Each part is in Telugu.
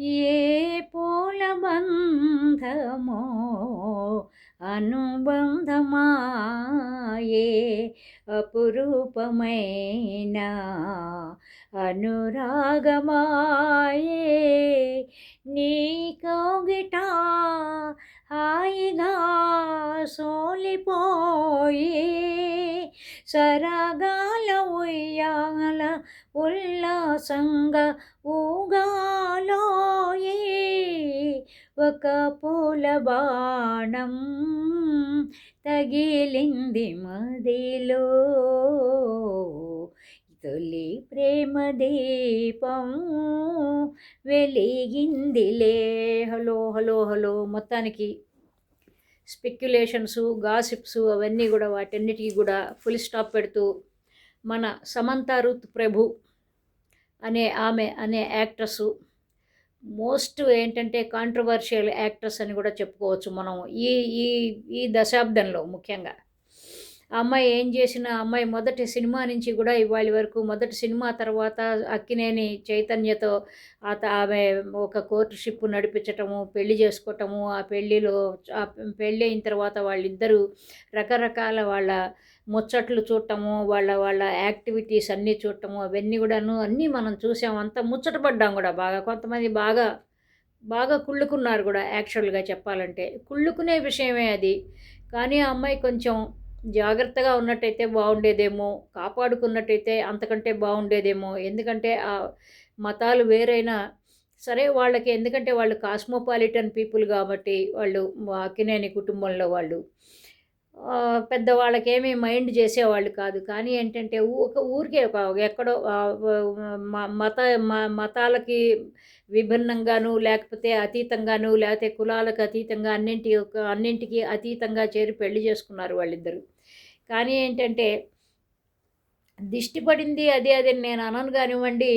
ఏ పూల బంధమో అనుబంధమాయే అపురూపమైన అనురాగమాయే. నీ కౌగిట హాయిగా సోలిపోయే సరగాల ఉయ్యాల ఉల్లాసంగా ఊగాలోయే. ఒక పూల బాణం తగిలింది మదిలో. తొలి ప్రేమ దీపం వెలిగిందిలే హలో హలో హలో మొత్తానికి స్పెక్యులేషన్స్ గాసిప్స్ అవన్నీ కూడా వాటన్నిటికీ కూడా ఫుల్ స్టాప్ పెడుతూ మన సమంత రుత్ ప్రభు అనే ఆమె అనే యాక్ట్రస్ మోస్ట్ ఏంటంటే కాంట్రవర్షియల్ యాక్ట్రస్ అని కూడా చెప్పుకోవచ్చు మనం ఈ ఈ ఈ దశాబ్దంలో ముఖ్యంగా. ఆ అమ్మాయి ఏం చేసిన అమ్మాయి మొదటి సినిమా నుంచి కూడా ఇవాళ వరకు మొదటి సినిమా తర్వాత అక్కినేని చైతన్యతో ఆత ఆమె ఒక కోర్టుషిప్ నడిపించటము పెళ్ళి చేసుకోవటము ఆ పెళ్ళిలో ఆ పెళ్ళి అయిన తర్వాత వాళ్ళిద్దరూ రకరకాల వాళ్ళ ముచ్చట్లు చూడటము వాళ్ళ వాళ్ళ యాక్టివిటీస్ అన్నీ చూడటము అవన్నీ కూడాను అన్నీ మనం చూసాము అంతా ముచ్చటపడ్డాం కూడా బాగా. కొంతమంది బాగా బాగా కుళ్ళుకున్నారు కూడా యాక్చువల్గా చెప్పాలంటే. కుళ్ళుకునే విషయమే అది. కానీ ఆ అమ్మాయి కొంచెం జాగ్రత్తగా ఉన్నట్టయితే బాగుండేదేమో కాపాడుకున్నట్టయితే అంతకంటే బాగుండేదేమో ఎందుకంటే ఆ మతాలు వేరైనా సరే వాళ్ళకి ఎందుకంటే వాళ్ళు కాస్మోపాలిటన్ పీపుల్ కాబట్టి వాళ్ళు అక్కినేని కుటుంబంలో వాళ్ళు పెద్దవాళ్ళకేమీ మైండ్ చేసేవాళ్ళు కాదు. కానీ ఏంటంటే ఊ- ఒక ఊరికే ఒక ఎక్కడో మ- మత మ- మతాలకి విభిన్నంగాను లేకపోతే అతీతంగాను లేకపోతే కులాలకు అతీతంగా అన్నింటి యొక్క అన్నింటికి అతీతంగా చేరి పెళ్ళి చేసుకున్నారు వాళ్ళిద్దరు. కానీ ఏంటంటే దిష్టి పడింది అదే అదే నేను అనను కానివ్వండి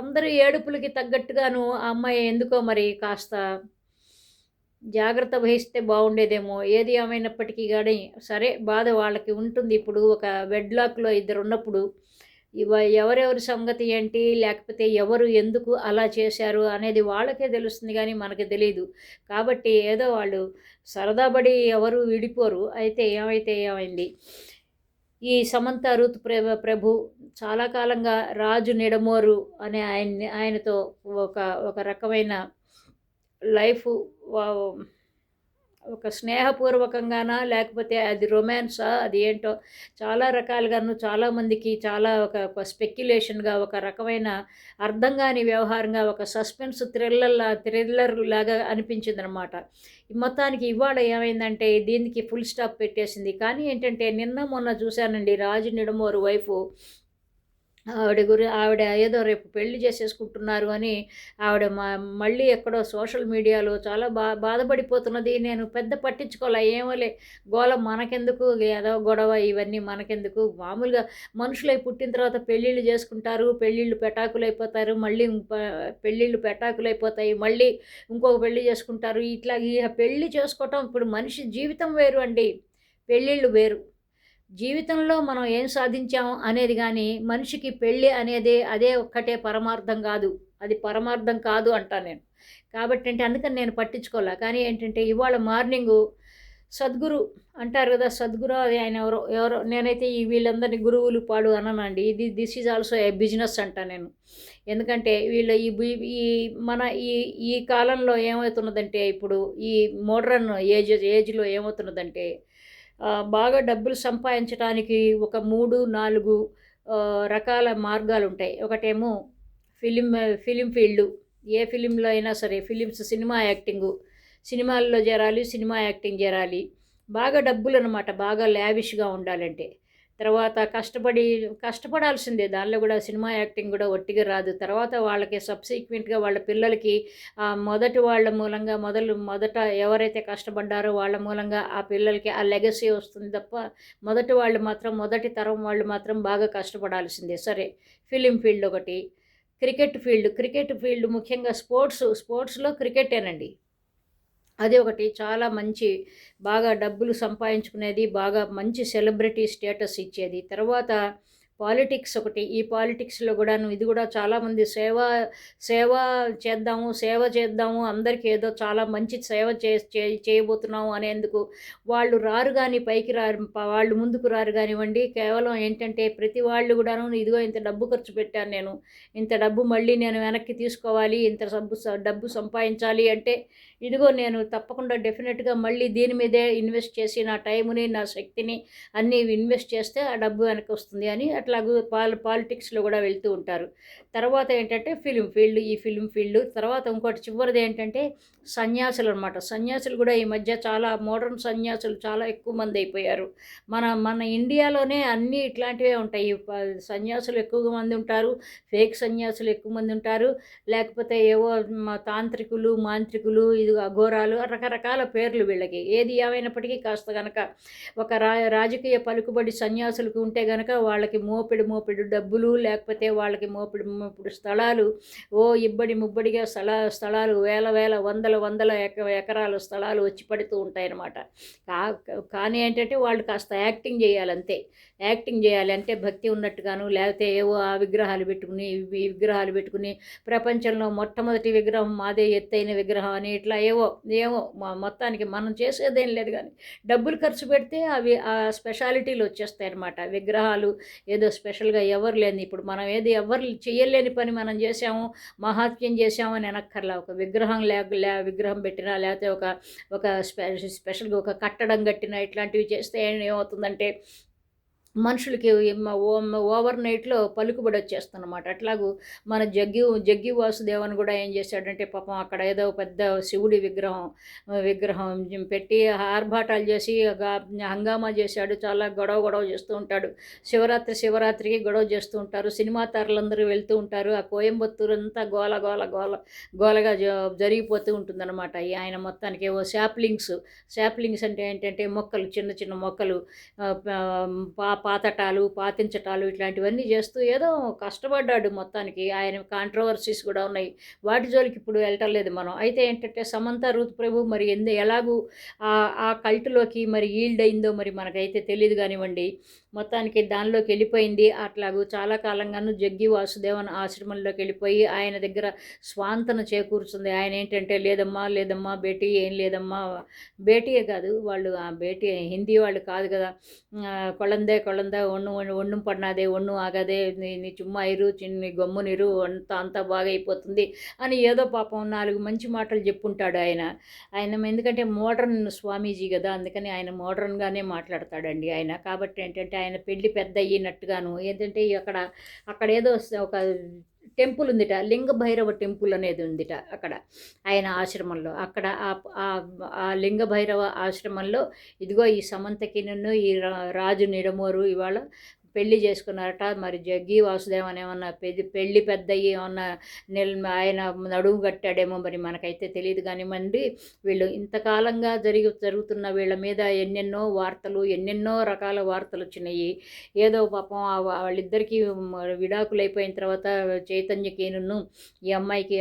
అందరూ ఏడుపులకి తగ్గట్టుగాను ఆ అమ్మాయి ఎందుకో మరి కాస్త జాగ్రత్త వహిస్తే బాగుండేదేమో ఏది ఏమైనప్పటికీ కానీ సరే బాధ వాళ్ళకి ఉంటుంది. ఇప్పుడు ఒక వెడ్లాక్లో ఇద్దరు ఉన్నప్పుడు ఇవ ఎవరెవరి సంగతి ఏంటి? లేకపోతే ఎవరు ఎందుకు అలా చేశారు? అనేది వాళ్ళకే తెలుస్తుంది కానీ మనకి తెలియదు కాబట్టి ఏదో వాళ్ళు సరదాబడి ఎవరు విడిపోరు. అయితే ఏమైతే ఏమైంది? ఈ సమంత రుత్ ప్రభ ప్రభు చాలా కాలంగా రాజు నిడమోరు అనే ఆయన్ని ఆయనతో ఒక ఒక రకమైన లైఫ్ ఒక స్నేహపూర్వకంగానా లేకపోతే అది రొమాన్సా అది ఏంటో చాలా రకాలుగాను చాలామందికి చాలా ఒక ఒక స్పెక్యులేషన్గా ఒక రకమైన అర్థం కాని వ్యవహారంగా ఒక సస్పెన్స్ థ్రిల్లర్లా థ్రిల్లర్ లాగా అనిపించింది అనమాట మొత్తానికి ఇవాళ ఏమైందంటే దీనికి ఫుల్ స్టాప్ పెట్టేసింది. కానీ ఏంటంటే నిన్న మొన్న చూశానండి రాజు నిడమోరు వైఫ్ ఆవిడ గురి ఆవిడ ఏదో రేపు పెళ్ళి చేసేసుకుంటున్నారు అని ఆవిడ మా మళ్ళీ ఎక్కడో సోషల్ మీడియాలో చాలా బా బాధపడిపోతున్నది. నేను పెద్ద పట్టించుకోలే ఏమోలే. గోల మనకెందుకు? ఏదో గొడవ ఇవన్నీ మనకెందుకు? మామూలుగా మనుషులై పుట్టిన తర్వాత పెళ్ళిళ్ళు చేసుకుంటారు పెళ్ళిళ్ళు పెటాకులు అయిపోతారు మళ్ళీ పెళ్ళిళ్ళు పెళ్ళిళ్ళు అయిపోతాయి మళ్ళీ ఇంకొక పెళ్ళి చేసుకుంటారు. ఇట్లా ఈ పెళ్ళి చేసుకోవటం ఇప్పుడు మనిషి జీవితం వేరు అండి. పెళ్ళిళ్ళు వేరు. జీవితంలో మనం ఏం సాధించాం అనేది కానీ మనిషికి పెళ్ళి అనేది అదే ఒక్కటే పరమార్థం కాదు. అది పరమార్థం కాదు అంటా నేను. కాబట్టి అంటే అందుకని నేను పట్టించుకోలే. కానీ ఏంటంటే ఇవాళ మార్నింగు సద్గురు అంటారు కదా సద్గురు అది ఆయన ఎవరో ఎవరో నేనైతే ఈ వీళ్ళందరినీ గురువులు పాడు అననండి. ఇది this is also a business అంటా నేను. ఎందుకంటే వీళ్ళ ఈ ఈ మన ఈ ఈ కాలంలో ఏమవుతున్నదంటే ఇప్పుడు ఈ మోడ్రన్ ఏజ్ ఏజ్లో ఏమవుతున్నదంటే బాగా డబ్బులు సంపాదించడానికి ఒక మూడు నాలుగు రకాల మార్గాలు ఉంటాయి ఒకటేమో ఫిలిం ఫిలిం ఫీల్డ్. ఏ ఫిలింలో అయినా సరే ఫిలిమ్స్ సినిమా యాక్టింగు. సినిమాల్లో చేరాలి సినిమా యాక్టింగ్ చేరాలి. బాగా డబ్బులు అనమాట బాగా లావిష్గా ఉండాలంటే. తర్వాత కష్టపడి కష్టపడాల్సిందే. దానిలో కూడా సినిమా యాక్టింగ్ కూడా ఒట్టిగా రాదు. తర్వాత వాళ్ళకి సబ్సీక్వెంట్గా వాళ్ళ పిల్లలకి ఆ మొదటి వాళ్ళ మూలంగా మొదలు మొదట ఎవరైతే కష్టపడ్డారో వాళ్ళ మూలంగా ఆ పిల్లలకి ఆ లెగసీ వస్తుంది తప్ప మొదటి వాళ్ళు మాత్రం మొదటి తరం వాళ్ళు మాత్రం బాగా కష్టపడాల్సిందే. సరే ఫిలిం ఫీల్డ్ ఒకటి క్రికెట్ ఫీల్డ్. క్రికెట్ ఫీల్డ్ ముఖ్యంగా స్పోర్ట్స్ స్పోర్ట్స్లో క్రికెటేనండి. అది ఒకటి చాలా మంచి బాగా డబ్బులు సంపాదించుకునేది బాగా మంచి సెలబ్రిటీ స్టేటస్ ఇచ్చేది. తర్వాత పాలిటిక్స్ ఒకటి. ఈ పాలిటిక్స్లో కూడాను ఇది కూడా చాలామంది సేవ సేవ చేద్దాము సేవ చేద్దాము అందరికీ ఏదో చాలా మంచి సేవ చే చేయబోతున్నాము అనేందుకు వాళ్ళు రారు కానీ పైకి రారు వాళ్ళు ముందుకు రారు కానివ్వండి కేవలం ఏంటంటే ప్రతి వాళ్ళు కూడాను ఇదిగో ఇంత డబ్బు ఖర్చు పెట్టాను నేను ఇంత డబ్బు మళ్ళీ నేను వెనక్కి తీసుకోవాలి ఇంత డబ్బు డబ్బు సంపాదించాలి అంటే ఇదిగో నేను తప్పకుండా డెఫినెట్గా మళ్ళీ దీని మీదే ఇన్వెస్ట్ చేసి నా టైముని నా శక్తిని అన్నీ ఇన్వెస్ట్ చేస్తే ఆ డబ్బు వెనక్కి వస్తుంది అని అట్లాగూ పాల్ పాలిటిక్స్లో కూడా వెళ్తూ ఉంటారు. తర్వాత ఏంటంటే ఫిలిం ఫీల్డ్ ఈ ఫిలిం ఫీల్డ్. తర్వాత ఇంకోటి చివరిది ఏంటంటే సన్యాసులు అనమాట సన్యాసులు కూడా ఈ మధ్య చాలా మోడర్న్ సన్యాసులు చాలా ఎక్కువ మంది అయిపోయారు. మన మన ఇండియాలోనే అన్నీ ఇట్లాంటివే ఉంటాయి. సన్యాసులు ఎక్కువ మంది ఉంటారు ఫేక్ సన్యాసులు ఎక్కువ మంది ఉంటారు. లేకపోతే ఏవో తాంత్రికులు మాంత్రికులు ఇది అఘోరాలు రకరకాల పేర్లు వీళ్ళకి. ఏది ఏమైనప్పటికీ కాస్త గనక ఒక రా రాజకీయ పలుకుబడి సన్యాసులకు ఉంటే గనక వాళ్ళకి మోపిడి మోపిడి డబ్బులు లేకపోతే వాళ్ళకి మోపిడి మోపిడి స్థలాలు. ఓ ఇబ్బడి ముబ్బడిగా స్థల స్థలాలు వేల వేల వందల వందల ఎకరాల స్థలాలు వచ్చి పడుతూ ఉంటాయన్నమాట. కానీ ఏంటంటే వాళ్ళు కాస్త యాక్టింగ్ చేయాలంతే యాక్టింగ్ చేయాలి అంటే భక్తి ఉన్నట్టుగాను లేకపోతే ఏవో ఆ విగ్రహాలు పెట్టుకుని ఈ విగ్రహాలు పెట్టుకుని ప్రపంచంలో మొట్టమొదటి విగ్రహం మాదే ఎత్తైన విగ్రహం అని ఇట్లా ఏవో ఏవో మొత్తానికి మనం చేసేదేం లేదు కానీ డబ్బులు ఖర్చు పెడితే అవి ఆ స్పెషాలిటీలు వచ్చేస్తాయి అనమాట విగ్రహాలు ఏదో స్పెషల్గా ఎవరు లేని ఇప్పుడు మనం ఏది ఎవరు చేయలేని పని మనం చేసాము మహాత్మ్యం చేసాము అని అనక్కర్లా ఒక విగ్రహం లేక లే విగ్రహం పెట్టినా లేకపోతే ఒక ఒక స్పెషల్గా ఒక కట్టడం కట్టినా ఇట్లాంటివి చేస్తే ఏమవుతుందంటే మనుషులకి ఓవర్ నైట్లో పలుకుబడి వచ్చేస్తుందన్నమాట. అట్లాగూ మన జగ్గి జగ్గి వాసుదేవన్ కూడా ఏం చేశాడంటే పాపం అక్కడ ఏదో పెద్ద శివుడి విగ్రహం విగ్రహం పెట్టి ఆర్భాటాలు చేసి హంగామా చేశాడు. చాలా గొడవ గొడవ చేస్తూ ఉంటాడు. శివరాత్రి శివరాత్రికి గొడవ చేస్తూ ఉంటారు. సినిమా తారలందరూ వెళ్తూ ఉంటారు. ఆ కోయంబత్తూరు అంతా గోల గోల గోల గోలగా జరిగిపోతూ ఉంటుందన్నమాట. ఆయన మొత్తానికి ఏవో శాప్లింగ్స్ శాప్లింగ్స్ అంటే ఏంటంటే మొక్కలు చిన్న చిన్న మొక్కలు పాప పాతటాలు పాతించటాలు ఇట్లాంటివన్నీ చేస్తూ ఏదో కష్టపడ్డాడు మొత్తానికి. ఆయన కాంట్రవర్సీస్ కూడా ఉన్నాయి. వాటి జోలికి ఇప్పుడు వెళ్ళటం లేదు మనం. అయితే ఏంటంటే సమంత రూత్ ప్రభు మరి ఎందు ఎలాగూ ఆ కల్ట్లోకి మరి ఈల్డ్ అయిందో మరి మనకైతే తెలియదు కానివ్వండి. మొత్తానికి దానిలోకి వెళ్ళిపోయింది. అట్లాగూ చాలా కాలంగాను జగ్గి వాసుదేవన్ ఆశ్రమంలోకి వెళ్ళిపోయి ఆయన దగ్గర స్వాంతన చేకూర్చుంది ఆయన ఏంటంటే లేదమ్మా లేదమ్మా బేటీ ఏం లేదమ్మా. బేటీయే కాదు వాళ్ళు ఆ బేటీ హిందీ వాళ్ళు కాదు కదా. కొళందే కొళంద ఒన్ను ఒన్ను పడినాదే ఒన్ను ఆగదే నీ చుమ్మా ఇరు చిన్ని గమ్మునిరు అంత అంతా బాగా అయిపోతుంది అని ఏదో పాపం నాలుగు మంచి మాటలు చెప్పుంటాడు ఆయన. ఆయన ఎందుకంటే మోడర్న్ స్వామీజీ కదా అందుకని ఆయన మోడర్న్గానే మాట్లాడతాడండి ఆయన. కాబట్టి ఏంటంటే ఆయన పెళ్ళి పెద్ద అయ్యినట్టుగాను ఏంటంటే అక్కడ అక్కడ ఏదో ఒక టెంపుల్ ఉందిట లింగ భైరవ టెంపుల్ అనేది ఉందిట అక్కడ ఆయన ఆశ్రమంలో. అక్కడ ఆ లింగ భైరవ ఆశ్రమంలో ఇదిగో ఈ సమంతకి నన్ను ఈ రాజు నిడమోరు ఇవాళ పెళ్ళి చేసుకున్నారట. మరి జగ్గి వాసుదేవన్ అనేమన్నా పెద్ద పెళ్ళి పెద్ద ఏమన్నా నిల్ ఆయన నడుము కట్టాడేమో మరి మనకైతే తెలియదు కానివ్వండి. వీళ్ళు ఇంతకాలంగా జరిగి జరుగుతున్న వీళ్ళ మీద ఎన్నెన్నో వార్తలు ఎన్నెన్నో రకాల వార్తలు వచ్చినాయి. ఏదో పాపం వాళ్ళిద్దరికీ విడాకులు అయిపోయిన తర్వాత చైతన్యకేను ఈ అమ్మాయికి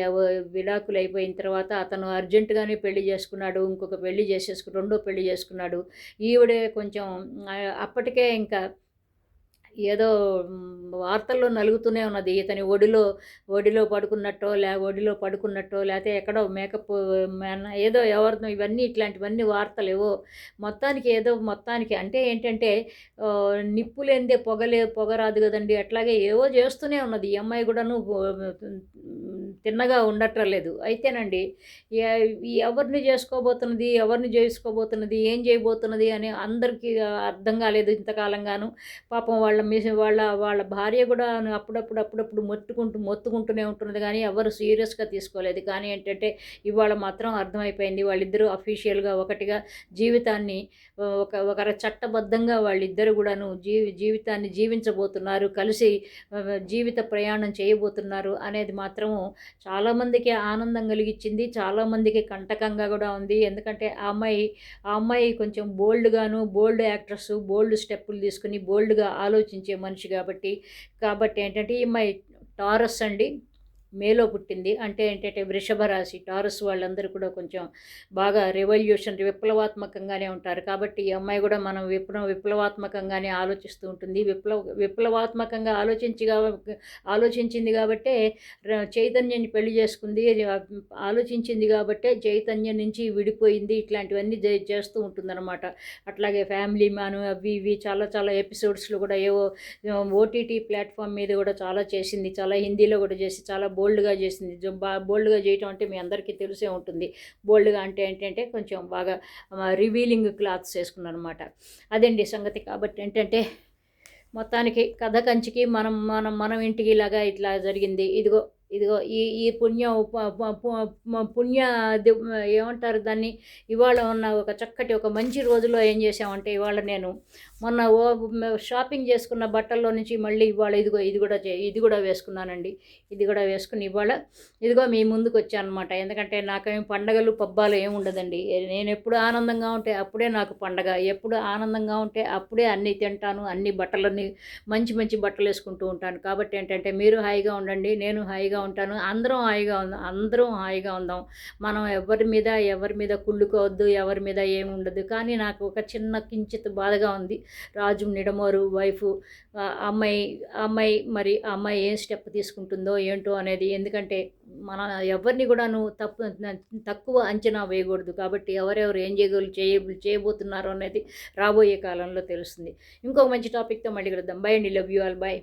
విడాకులు అయిపోయిన తర్వాత అతను అర్జెంటుగానే పెళ్ళి చేసుకున్నాడు. ఇంకొక పెళ్ళి చేసేసుకు రెండో పెళ్ళి చేసుకున్నాడు. ఈవిడే కొంచెం అప్పటికే ఇంకా ఏదో వార్తల్లో నలుగుతూనే ఉన్నది. ఇతని ఒడిలో ఒడిలో పడుకున్నట్టో లే ఒడిలో పడుకున్నట్టో లేకపోతే ఎక్కడో మేకప్ ఏదో ఎవరినో ఇవన్నీ ఇట్లాంటివన్నీ వార్తలు ఏవో. మొత్తానికి ఏదో మొత్తానికి అంటే ఏంటంటే నిప్పు లేనిదే పొగలే పొగ రాదు కదండి. అట్లాగే ఏవో చేస్తూనే ఉన్నది. ఈ అమ్మాయి కూడాను తిన్నగా ఉండట్లేదు. అయితేనండి ఎవరిని చేసుకోబోతున్నది ఎవరిని చేసుకోబోతున్నది ఏం చేయబోతున్నది అని అందరికీ అర్థం కాలేదు ఇంతకాలంగాను. పాపం వాళ్ళ వాళ్ళ వాళ్ళ భార్య కూడా అప్పుడప్పుడు అప్పుడప్పుడు మొత్తుకుంటూ మొత్తుకుంటూనే ఉంటున్నది. కానీ ఎవరు సీరియస్గా తీసుకోలేదు. కానీ ఏంటంటే ఇవాళ మాత్రం అర్థమైపోయింది. వాళ్ళిద్దరూ అఫీషియల్గా ఒకటిగా జీవితాన్ని ఒక ఒక చట్టబద్ధంగా వాళ్ళిద్దరు కూడాను జీవి జీవితాన్ని జీవించబోతున్నారు. కలిసి జీవిత ప్రయాణం చేయబోతున్నారు అనేది మాత్రము చాలామందికి ఆనందం కలిగించింది చాలామందికి కంటకంగా కూడా ఉంది. ఎందుకంటే ఆ అమ్మాయి ఆ అమ్మాయి కొంచెం బోల్డ్గాను బోల్డ్ యాక్ట్రెస్ బోల్డ్ స్టెప్పులు తీసుకుని బోల్డ్గా ఆలోచించే మనిషి కాబట్టి కాబట్టి ఏంటంటే ఈ అమ్మాయి టారస్ అండి. మేలో పుట్టింది. అంటే ఏంటంటే వృషభ రాశి టారస్ వాళ్ళందరూ కూడా కొంచెం బాగా రెవల్యూషన్ విప్లవాత్మకంగానే ఉంటారు. కాబట్టి ఈ అమ్మాయి కూడా మనం విప్లవ విప్లవాత్మకంగానే ఆలోచిస్తూ ఉంటుంది. విప్లవ విప్లవాత్మకంగా ఆలోచించి ఆలోచించింది కాబట్టే చైతన్యాన్ని పెళ్ళి చేసుకుంది. ఆలోచించింది కాబట్టే చైతన్యం నుంచి విడిపోయింది. ఇట్లాంటివన్నీ చేస్తూ ఉంటుందన్నమాట. అట్లాగే ఫ్యామిలీ మ్యాను అవి ఇవి చాలా చాలా ఎపిసోడ్స్లో కూడా ఏవో ఓటీటీ ప్లాట్ఫామ్ మీద కూడా చాలా చేసింది. చాలా హిందీలో కూడా చేసి చాలా బోల్డ్గా చేసింది. బా బోల్డ్గా చేయటం అంటే మీ అందరికీ తెలిసే ఉంటుంది. బోల్డ్గా అంటే ఏంటంటే కొంచెం బాగా రివీలింగ్ క్లాత్స్ వేసుకున్నాను అనమాట అదండి సంగతి. కాబట్టి ఏంటంటే మొత్తానికి కథ కంచికి మనం మనం మనం ఇంటికి ఇలాగా ఇట్లా జరిగింది. ఇదిగో ఇదిగో ఈ ఈ పుణ్యం పుణ్య ఏమంటారు దాన్ని? ఇవాళ ఉన్న ఒక చక్కటి ఒక మంచి రోజులో ఏం చేసామంటే ఇవాళ నేను మొన్న ఓ షాపింగ్ చేసుకున్న బట్టల్లో నుంచి మళ్ళీ ఇవాళ ఇదిగో ఇది కూడా ఇది కూడా వేసుకున్నానండి. ఇది కూడా వేసుకుని ఇవాళ ఇదిగో మీ ముందుకు వచ్చానమాట అనమాట ఎందుకంటే నాకేం పండగలు పబ్బాలు ఏమి ఉండదండి. నేను ఎప్పుడు ఆనందంగా ఉంటే అప్పుడే నాకు పండగ. ఎప్పుడు ఆనందంగా ఉంటే అప్పుడే అన్నీ తింటాను అన్ని బట్టలన్నీ మంచి మంచి బట్టలు వేసుకుంటూ ఉంటాను. కాబట్టి ఏంటంటే మీరు హాయిగా ఉండండి నేను హాయిగా ఉంటాను. అందరం హాయిగా ఉందాం అందరం హాయిగా ఉందాం. మనం ఎవరి మీద ఎవరి మీద కుళ్ళుకోవద్దు ఎవరి మీద ఏమి ఉండదు. కానీ నాకు ఒక చిన్న కించిత్ బాధగా ఉంది. రాజు నిడమోరు వైఫ్ అమ్మాయి అమ్మాయి మరి ఆ అమ్మాయి ఏం స్టెప్ తీసుకుంటుందో ఏంటో అనేది ఎందుకంటే మన ఎవరిని కూడాను తప్పు తక్కువ అంచనా వేయకూడదు కాబట్టి ఎవరెవరు ఏం చేయగలు చేయ చేయబోతున్నారో అనేది రాబోయే కాలంలో తెలుస్తుంది. ఇంకొక మంచి టాపిక్తో మళ్ళీ కలుద్దాం. బై అండి. Love you all bye